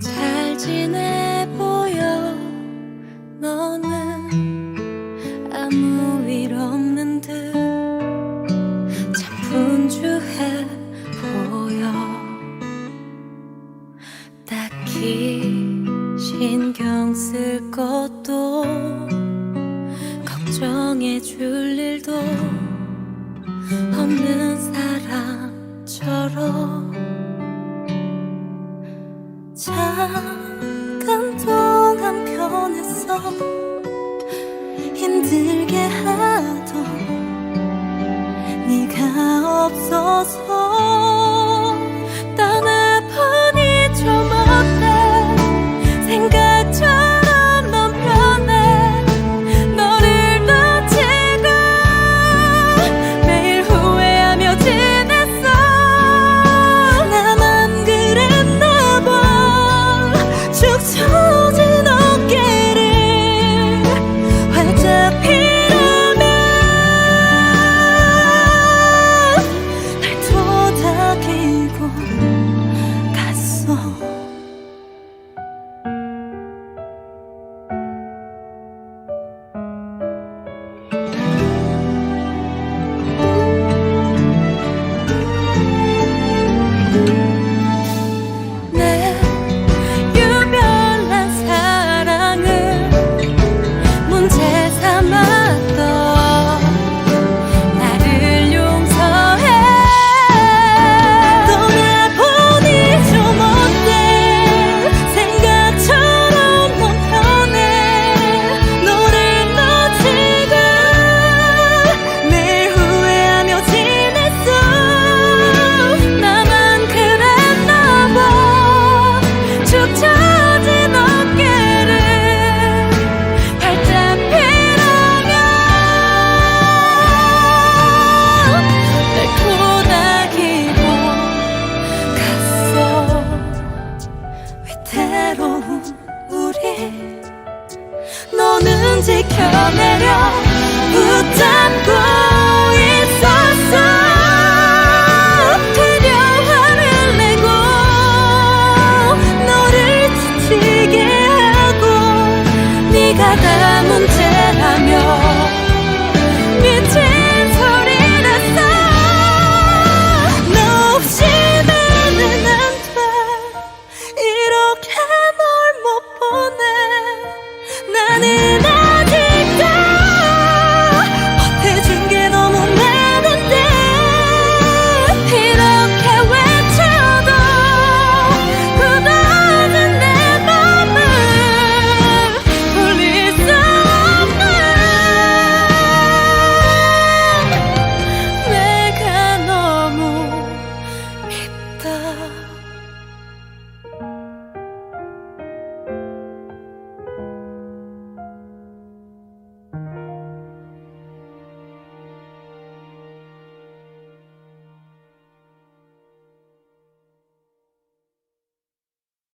잘 지내 보여. 너는 아무 일 없는 듯 참 분주해 보여. 딱히 신경 쓸 것도 걱정해 줄 일도 없는 사람 힘들게 하도 네가 없어서 떠나 지켜내려